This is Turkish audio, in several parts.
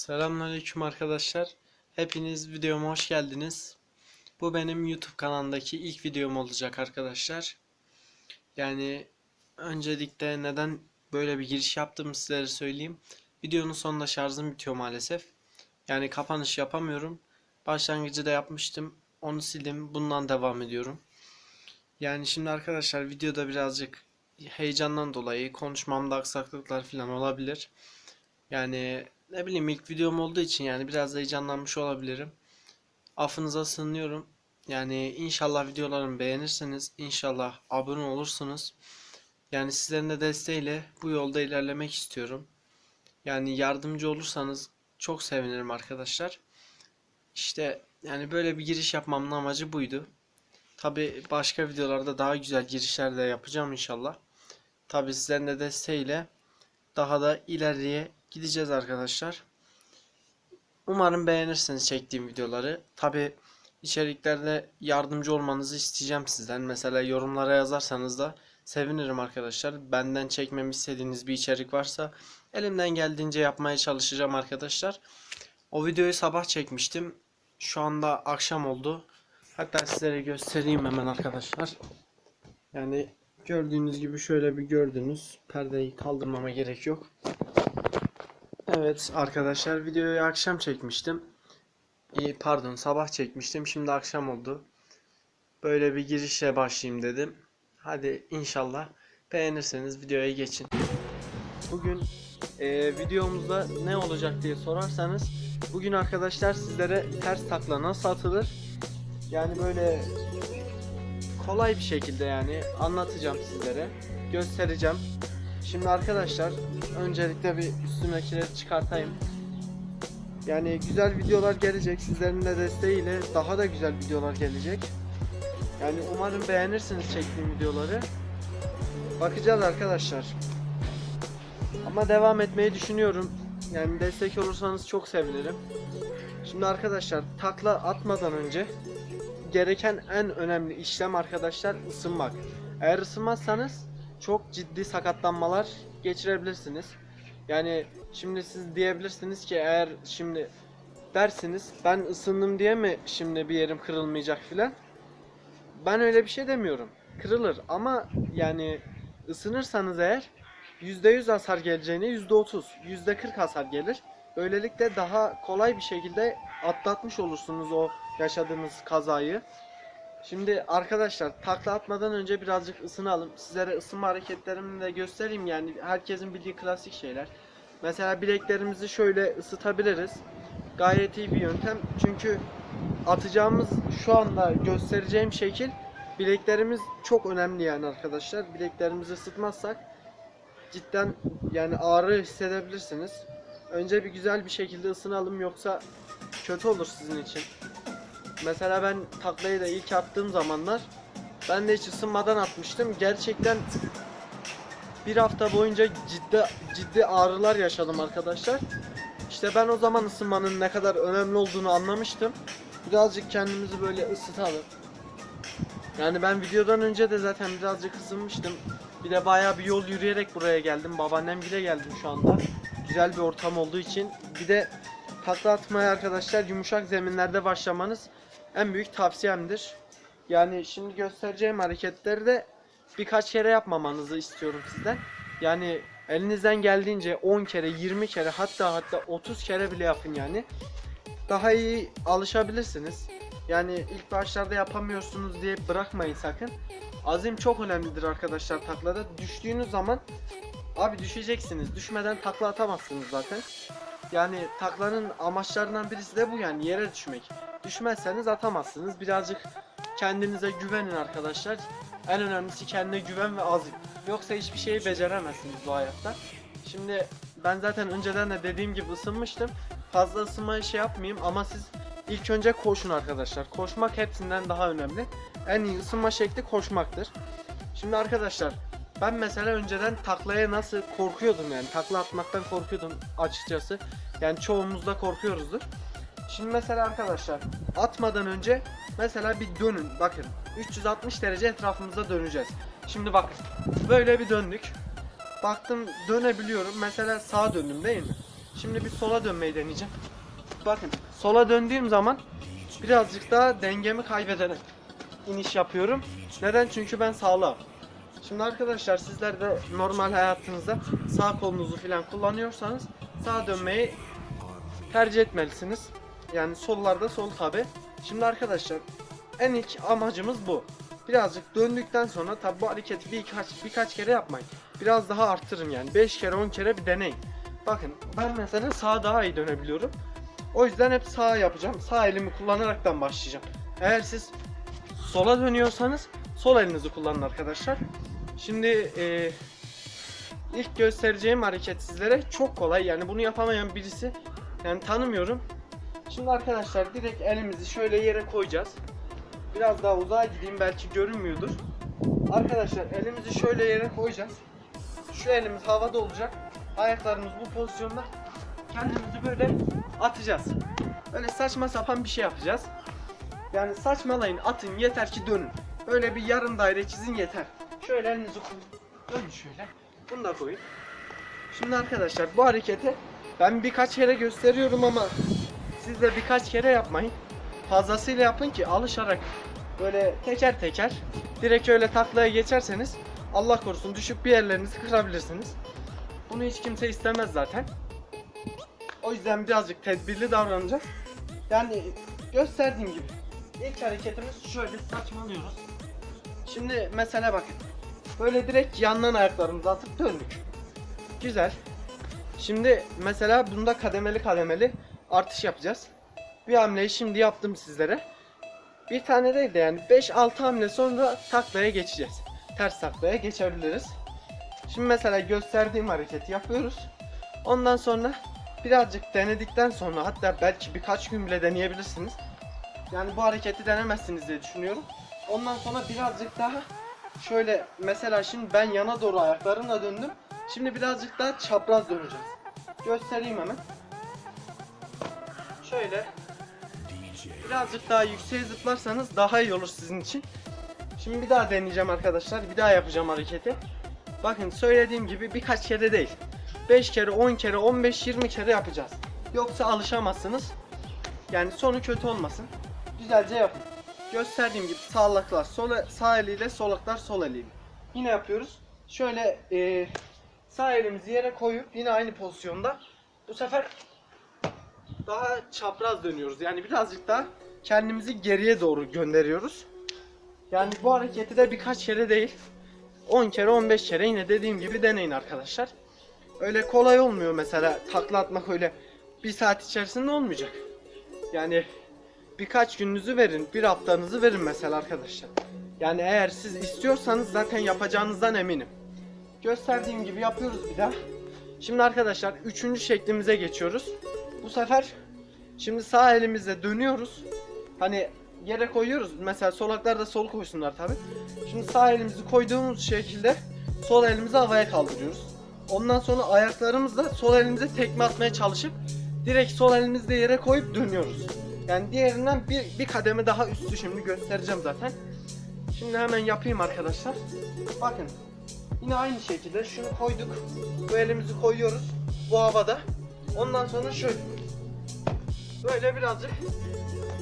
Selamünaleyküm arkadaşlar. Hepiniz videoma hoş geldiniz. Bu benim YouTube kanalındaki ilk videom olacak arkadaşlar. Yani öncelikle neden böyle bir giriş yaptığımı sizlere söyleyeyim. Videonun sonunda şarjım bitiyor maalesef. Yani kapanış yapamıyorum. Başlangıcı da yapmıştım. Onu sildim. Bundan devam ediyorum. Yani şimdi arkadaşlar videoda birazcık heyecandan dolayı konuşmamda aksaklıklar falan olabilir. Yani ne bileyim ilk videom olduğu için yani biraz heyecanlanmış olabilirim. Affınıza sığınıyorum. Yani inşallah videolarımı beğenirsiniz. İnşallah abone olursunuz. Yani sizlerin de desteğiyle bu yolda ilerlemek istiyorum. Yani yardımcı olursanız çok sevinirim arkadaşlar. İşte yani böyle bir giriş yapmamın amacı buydu. Tabi başka videolarda daha güzel girişler de yapacağım inşallah. Tabi sizlerin de desteğiyle daha da ileriye gideceğiz arkadaşlar. Umarım beğenirsiniz çektiğim videoları. Tabi içeriklerde yardımcı olmanızı isteyeceğim sizden. Mesela yorumlara yazarsanız da sevinirim arkadaşlar. Benden çekmemi istediğiniz bir içerik varsa elimden geldiğince yapmaya çalışacağım arkadaşlar. O videoyu sabah çekmiştim. Şu anda akşam oldu. Hatta sizlere göstereyim hemen arkadaşlar. Yani gördüğünüz gibi şöyle bir gördünüz. Perdeyi kaldırmama gerek yok. Evet arkadaşlar videoyu akşam çekmiştim. İyi, pardon sabah çekmiştim. Şimdi akşam oldu. Böyle bir girişle başlayayım dedim. Hadi inşallah beğenirseniz videoya geçin. Bugün e, videomuzda ne olacak diye sorarsanız bugün arkadaşlar sizlere ters takla nasıl atılır yani böyle kolay bir şekilde yani anlatacağım sizlere göstereceğim. Şimdi arkadaşlar öncelikle bir üstümdekileri çıkartayım. Yani güzel videolar gelecek. Sizlerin de desteğiyle daha da güzel videolar gelecek. Yani umarım beğenirsiniz çektiğim videoları. Bakacağız arkadaşlar. Ama devam etmeyi düşünüyorum. Yani destek olursanız çok sevinirim. Şimdi arkadaşlar takla atmadan önce gereken en önemli işlem arkadaşlar ısınmak. Eğer ısınmazsanız çok ciddi sakatlanmalar geçirebilirsiniz. Yani şimdi siz diyebilirsiniz ki eğer şimdi dersiniz ben ısındım diye mi şimdi bir yerim kırılmayacak filan. Ben öyle bir şey demiyorum. Kırılır ama yani ısınırsanız eğer %100 hasar geleceğine %30, %40 hasar gelir. Böylelikle daha kolay bir şekilde atlatmış olursunuz o yaşadığınız kazayı. Şimdi arkadaşlar takla atmadan önce birazcık ısınalım. Sizlere ısınma hareketlerimi de göstereyim yani herkesin bildiği klasik şeyler. Mesela bileklerimizi şöyle ısıtabiliriz. Gayet iyi bir yöntem. Çünkü atacağımız şu anda göstereceğim şekil bileklerimiz çok önemli yani arkadaşlar. Bileklerimizi ısıtmazsak cidden yani ağrı hissedebilirsiniz. Önce bir güzel bir şekilde ısınalım yoksa kötü olur sizin için. Mesela ben taklayı da ilk attığım zamanlar ben de hiç ısınmadan atmıştım. Gerçekten bir hafta boyunca ciddi ciddi ağrılar yaşadım arkadaşlar. İşte ben o zaman ısınmanın ne kadar önemli olduğunu anlamıştım. Birazcık kendimizi böyle ısıtalım. Yani ben videodan önce de zaten birazcık ısınmıştım. Bir de bayağı bir yol yürüyerek buraya geldim. Babaannem bile geldim şu anda. Güzel bir ortam olduğu için. Bir de takla atmaya arkadaşlar yumuşak zeminlerde başlamanız en büyük tavsiyemdir. Yani şimdi göstereceğim hareketleri de birkaç kere yapmamanızı istiyorum sizden. Yani elinizden geldiğince 10 kere, 20 kere hatta hatta 30 kere bile yapın yani. Daha iyi alışabilirsiniz. Yani ilk başlarda yapamıyorsunuz diye bırakmayın sakın. Azim çok önemlidir arkadaşlar taklada. Düştüğünüz zaman abi düşeceksiniz. Düşmeden takla atamazsınız zaten. Yani taklanın amaçlarından birisi de bu yani yere düşmek. Düşmezseniz atamazsınız. Birazcık kendinize güvenin arkadaşlar. En önemlisi kendine güven ve azim. Yoksa hiçbir şeyi beceremezsiniz bu hayatta. Şimdi ben zaten önceden de dediğim gibi ısınmıştım. Fazla ısınmayı şey yapmayayım ama siz ilk önce koşun arkadaşlar. Koşmak hepsinden daha önemli. En iyi ısınma şekli koşmaktır. Şimdi arkadaşlar ben mesela önceden taklaya nasıl korkuyordum yani takla atmaktan korkuyordum açıkçası. Yani çoğumuz da korkuyoruzdur. Şimdi mesela arkadaşlar atmadan önce mesela bir dönün bakın 360 derece etrafımıza döneceğiz. Şimdi bakın böyle bir döndük. Baktım dönebiliyorum mesela sağa döndüm değil mi? Şimdi bir sola dönmeyi deneyeceğim. Bakın sola döndüğüm zaman birazcık daha dengemi kaybederek iniş yapıyorum. Neden? Çünkü ben sağlam. Şimdi arkadaşlar sizler de normal hayatınızda sağ kolunuzu falan kullanıyorsanız sağa dönmeyi tercih etmelisiniz. Yani sollarda sol tabi. Şimdi arkadaşlar en ilk amacımız bu. Birazcık döndükten sonra tabi bu hareketi birkaç birkaç kere yapmayın. Biraz daha arttırın yani 5 kere 10 kere bir deneyin. Bakın ben mesela sağa daha iyi dönebiliyorum. O yüzden hep sağ yapacağım. Sağ elimi kullanaraktan başlayacağım. Eğer siz sola dönüyorsanız sol elinizi kullanın arkadaşlar. Şimdi e, ilk göstereceğim hareket sizlere çok kolay. Yani bunu yapamayan birisi yani tanımıyorum. Şimdi arkadaşlar direkt elimizi şöyle yere koyacağız. Biraz daha uzağa gideyim belki görünmüyordur. Arkadaşlar elimizi şöyle yere koyacağız. Şu elimiz havada olacak. Ayaklarımız bu pozisyonda. Kendimizi böyle atacağız. Böyle saçma sapan bir şey yapacağız. Yani saçmalayın, atın yeter ki dönün. Böyle bir yarım daire çizin yeter. Şöyle elinizi koyun. Dönün şöyle. Bunu da koyun. Şimdi arkadaşlar bu hareketi ben birkaç kere gösteriyorum ama siz de birkaç kere yapmayın. Fazlasıyla yapın ki alışarak böyle teker teker direkt öyle taklaya geçerseniz Allah korusun düşüp bir yerlerinizi kırabilirsiniz. Bunu hiç kimse istemez zaten. O yüzden birazcık tedbirli davranacağız. Yani gösterdiğim gibi ilk hareketimiz şöyle saçmalıyoruz. Şimdi mesela bakın. Böyle direkt yandan ayaklarımızı atıp döndük. Güzel. Şimdi mesela bunda kademeli kademeli artış yapacağız. Bir hamleyi şimdi yaptım sizlere. Bir tane değil de yani 5-6 hamle sonra taklaya geçeceğiz. Ters taklaya geçebiliriz. Şimdi mesela gösterdiğim hareketi yapıyoruz. Ondan sonra birazcık denedikten sonra hatta belki birkaç gün bile deneyebilirsiniz. Yani bu hareketi denemezsiniz diye düşünüyorum. Ondan sonra birazcık daha şöyle mesela şimdi ben yana doğru ayaklarımla döndüm. Şimdi birazcık daha çapraz döneceğiz. Göstereyim hemen. Şöyle birazcık daha yükseğe zıplarsanız daha iyi olur sizin için. Şimdi bir daha deneyeceğim arkadaşlar. Bir daha yapacağım hareketi. Bakın söylediğim gibi birkaç kere değil. 5 kere, 10 kere, 15, 20 kere yapacağız. Yoksa alışamazsınız. Yani sonu kötü olmasın. Güzelce yapın. Gösterdiğim gibi sağlaklar sol, sağ eliyle solaklar sol eliyle. Yine yapıyoruz. Şöyle e, sağ elimizi yere koyup yine aynı pozisyonda bu sefer daha çapraz dönüyoruz. Yani birazcık daha kendimizi geriye doğru gönderiyoruz. Yani bu hareketi de birkaç kere değil 10 kere 15 kere yine dediğim gibi deneyin arkadaşlar. Öyle kolay olmuyor mesela takla atmak öyle bir saat içerisinde olmayacak. Yani birkaç gününüzü verin, bir haftanızı verin mesela arkadaşlar. Yani eğer siz istiyorsanız zaten yapacağınızdan eminim. Gösterdiğim gibi yapıyoruz bir daha. Şimdi arkadaşlar üçüncü şeklimize geçiyoruz. Bu sefer şimdi sağ elimizle dönüyoruz. Hani yere koyuyoruz. Mesela solaklar da sol koysunlar tabi. Şimdi sağ elimizi koyduğumuz şekilde sol elimizi havaya kaldırıyoruz. Ondan sonra ayaklarımızla sol elimize tekme atmaya çalışıp direkt sol elimizle yere koyup dönüyoruz. Yani diğerinden bir, bir kademe daha üstü şimdi göstereceğim zaten. Şimdi hemen yapayım arkadaşlar. Bakın. Yine aynı şekilde şunu koyduk. Bu elimizi koyuyoruz. Bu havada. Ondan sonra şöyle. Böyle birazcık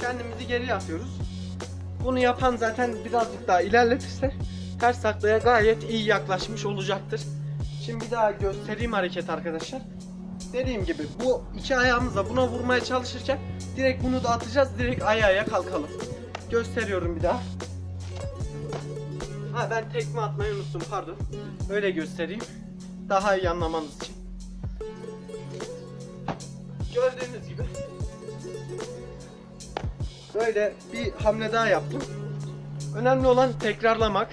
kendimizi geri atıyoruz. Bunu yapan zaten birazcık daha ilerletirse ters taklaya gayet iyi yaklaşmış olacaktır. Şimdi bir daha göstereyim hareket arkadaşlar. Dediğim gibi bu iki ayağımızla buna vurmaya çalışırken direkt bunu da atacağız. Direkt ayağa kalkalım. Gösteriyorum bir daha. Ha ben tekme atmayı unuttum pardon. Öyle göstereyim. Daha iyi anlamanız için. Gördüğünüz gibi böyle bir hamle daha yaptım. Önemli olan tekrarlamak,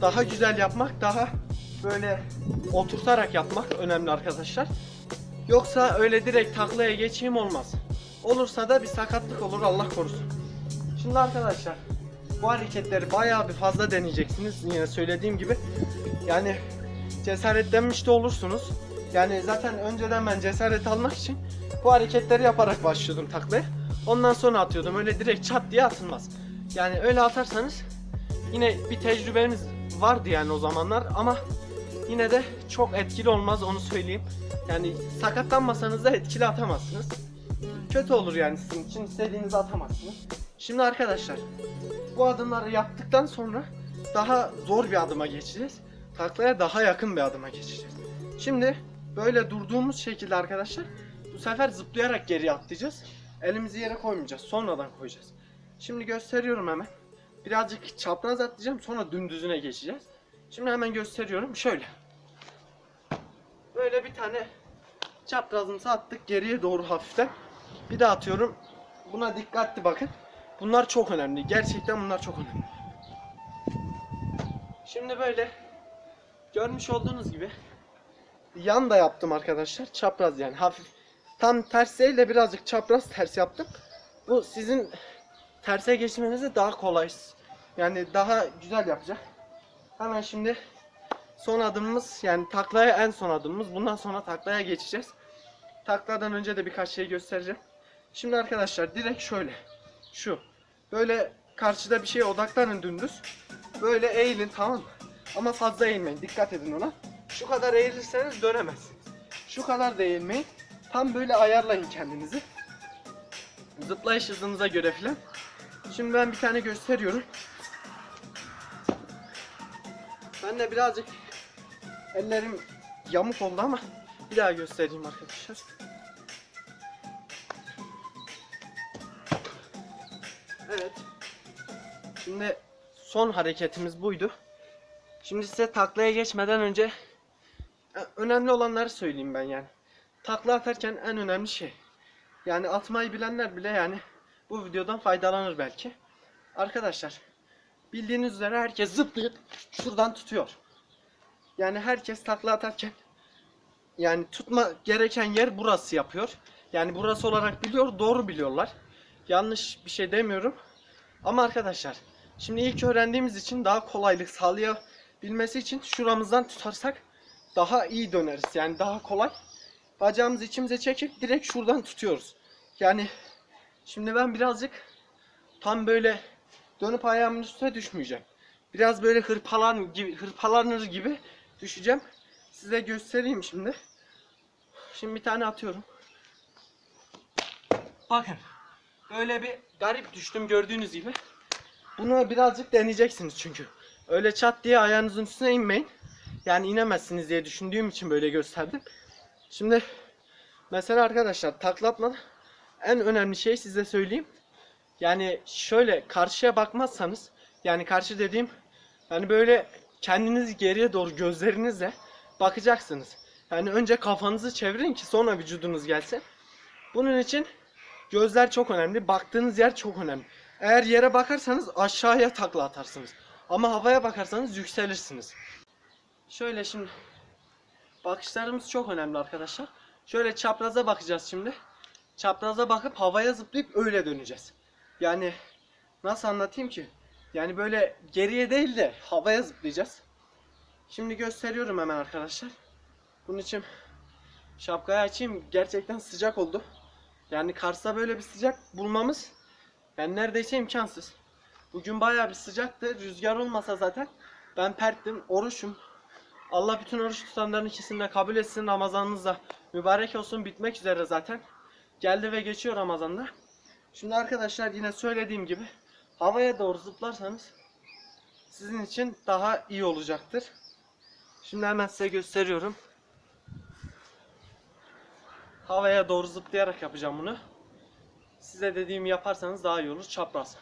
daha güzel yapmak, daha böyle oturtarak yapmak önemli arkadaşlar. Yoksa öyle direkt taklaya geçeyim olmaz. Olursa da bir sakatlık olur Allah korusun. Şimdi arkadaşlar bu hareketleri bayağı bir fazla deneyeceksiniz yine söylediğim gibi. Yani cesaretlenmiş de olursunuz. Yani zaten önceden ben cesaret almak için bu hareketleri yaparak başlıyordum taklaya. Ondan sonra atıyordum. Öyle direkt çat diye atılmaz. Yani öyle atarsanız yine bir tecrübeniz vardı yani o zamanlar ama Yine de çok etkili olmaz onu söyleyeyim. Yani sakatlanmasanız da etkili atamazsınız. Kötü olur yani sizin için istediğinizi atamazsınız. Şimdi arkadaşlar bu adımları yaptıktan sonra daha zor bir adıma geçeceğiz. Taklaya daha yakın bir adıma geçeceğiz. Şimdi böyle durduğumuz şekilde arkadaşlar bu sefer zıplayarak geriye atlayacağız. Elimizi yere koymayacağız. Sonradan koyacağız. Şimdi gösteriyorum hemen. Birazcık çapraz atlayacağım sonra dümdüzüne geçeceğiz. Şimdi hemen gösteriyorum. Şöyle. Böyle bir tane çaprazımızı attık geriye doğru hafiften. Bir daha atıyorum. Buna dikkatli bakın. Bunlar çok önemli. Gerçekten bunlar çok önemli. Şimdi böyle görmüş olduğunuz gibi yan da yaptım arkadaşlar. Çapraz yani hafif. Tam ters değil de birazcık çapraz ters yaptım. Bu sizin terse geçmenizi daha kolay yani daha güzel yapacak. Hemen şimdi son adımımız yani taklaya en son adımımız. Bundan sonra taklaya geçeceğiz. Takladan önce de birkaç şey göstereceğim. Şimdi arkadaşlar direkt şöyle. Şu. Böyle karşıda bir şeye odaklanın dümdüz. Böyle eğilin tamam mı? Ama fazla eğilmeyin. Dikkat edin ona. Şu kadar eğilirseniz dönemezsiniz. Şu kadar da eğilmeyin. Tam böyle ayarlayın kendinizi. Zıplayış hızınıza göre filan. Şimdi ben bir tane gösteriyorum. Ben de birazcık ellerim yamuk oldu ama bir daha göstereyim arkadaşlar. Evet. Şimdi son hareketimiz buydu. Şimdi size taklaya geçmeden önce e, önemli olanları söyleyeyim ben yani. Takla atarken en önemli şey. Yani atmayı bilenler bile yani bu videodan faydalanır belki. Arkadaşlar bildiğiniz üzere herkes zıplayıp şuradan tutuyor. Yani herkes takla atarken yani tutma gereken yer burası yapıyor. Yani burası olarak biliyor, doğru biliyorlar. Yanlış bir şey demiyorum. Ama arkadaşlar şimdi ilk öğrendiğimiz için daha kolaylık sağlayabilmesi için şuramızdan tutarsak daha iyi döneriz. Yani daha kolay. Bacağımızı içimize çekip direkt şuradan tutuyoruz. Yani şimdi ben birazcık tam böyle dönüp ayağımın üstüne düşmeyeceğim. Biraz böyle hırpalan gibi, hırpalanır gibi düşeceğim. Size göstereyim şimdi. Şimdi bir tane atıyorum. Bakın. Böyle bir garip düştüm gördüğünüz gibi. Bunu birazcık deneyeceksiniz çünkü. Öyle çat diye ayağınızın üstüne inmeyin. Yani inemezsiniz diye düşündüğüm için böyle gösterdim. Şimdi mesela arkadaşlar taklatmadan en önemli şey size söyleyeyim. Yani şöyle karşıya bakmazsanız yani karşı dediğim yani böyle kendiniz geriye doğru gözlerinizle bakacaksınız. Yani önce kafanızı çevirin ki sonra vücudunuz gelsin. Bunun için gözler çok önemli. Baktığınız yer çok önemli. Eğer yere bakarsanız aşağıya takla atarsınız. Ama havaya bakarsanız yükselirsiniz. Şöyle şimdi bakışlarımız çok önemli arkadaşlar. Şöyle çapraza bakacağız şimdi. Çapraza bakıp havaya zıplayıp öyle döneceğiz. Yani nasıl anlatayım ki? Yani böyle geriye değil de havaya zıplayacağız. Şimdi gösteriyorum hemen arkadaşlar. Bunun için şapkayı açayım. Gerçekten sıcak oldu. Yani Kars'ta böyle bir sıcak bulmamız yani neredeyse imkansız. Bugün bayağı bir sıcaktı. Rüzgar olmasa zaten ben perttim, oruçum. Allah bütün oruç tutanların ikisini kabul etsin. Ramazanınız da mübarek olsun. Bitmek üzere zaten. Geldi ve geçiyor Ramazan'da. Şimdi arkadaşlar yine söylediğim gibi havaya doğru zıplarsanız sizin için daha iyi olacaktır. Şimdi hemen size gösteriyorum. Havaya doğru zıplayarak yapacağım bunu. Size dediğimi yaparsanız daha iyi olur. Çapraz.